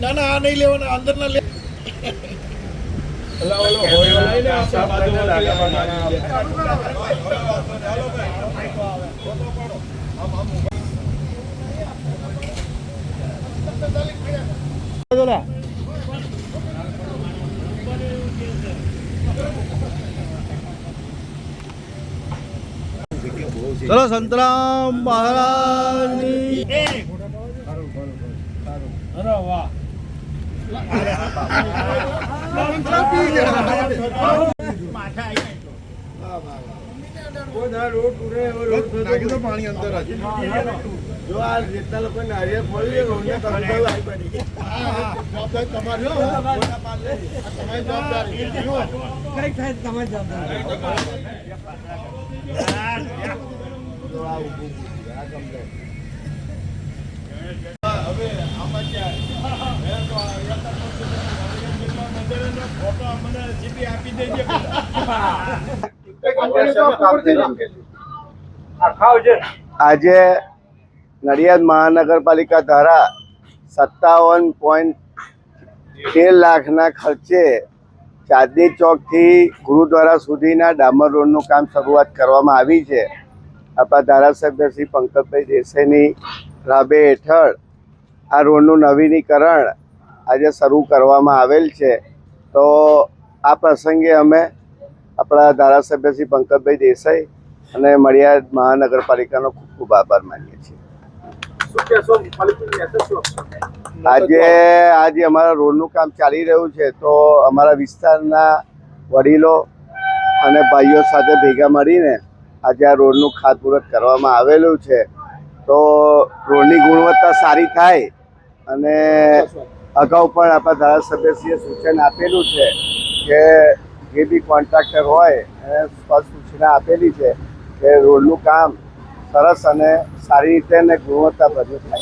ના ના આ નહીં લેવાના અંદર ના લે. ચલો સંતરામ મહારાજની. પાણી અંદર જો આ જેટલા લોકો નારિયેળ ફોડી જવાબદારી તમારી તમારી જવાબદારી. આજે નડિયાદ મહાનગરપાલિકા દ્વારા સત્તાવન પોઈન્ટ તેર લાખના ખર્ચે ચાંદની ચોકથી ગુરુદ્વારા સુધીના ડામર રોડનું કામ શરૂઆત કરવામાં આવી છે. આપણા ધારાસભ્ય શ્રી પંકજભાઈ દેસાઈની રાબે હેઠળ આ રોડનું નવીનીકરણ આજે શરૂ કરવામાં આવેલ છે. તો આ પ્રસંગે અમે આપણા ધારાસભ્ય શ્રી પંકજભાઈ દેસાઈ અને મળ્યા મહાનગરપાલિકાનો ખૂબ ખૂબ આભાર માનીએ છીએ. આજે આજે અમારા રોડનું કામ ચાલી રહ્યું છે તો અમારા વિસ્તારના વડીલો અને ભાઈઓ સાથે ભેગા મળીને આજે આ રોડનું ખાતમુહૂર્ત કરવામાં આવેલું છે. તો રોડની ગુણવત્તા સારી થાય અને અગાઉ પણ આપણા ધારાસભ્યશ્રીએ સૂચન આપેલું છે કે જે બી કોન્ટ્રાક્ટર હોય એને સ્પષ્ટ સૂચના આપેલી છે કે રોડનું કામ સરસ અને સારી રીતે અને ગુણવત્તાભર્યું થાય.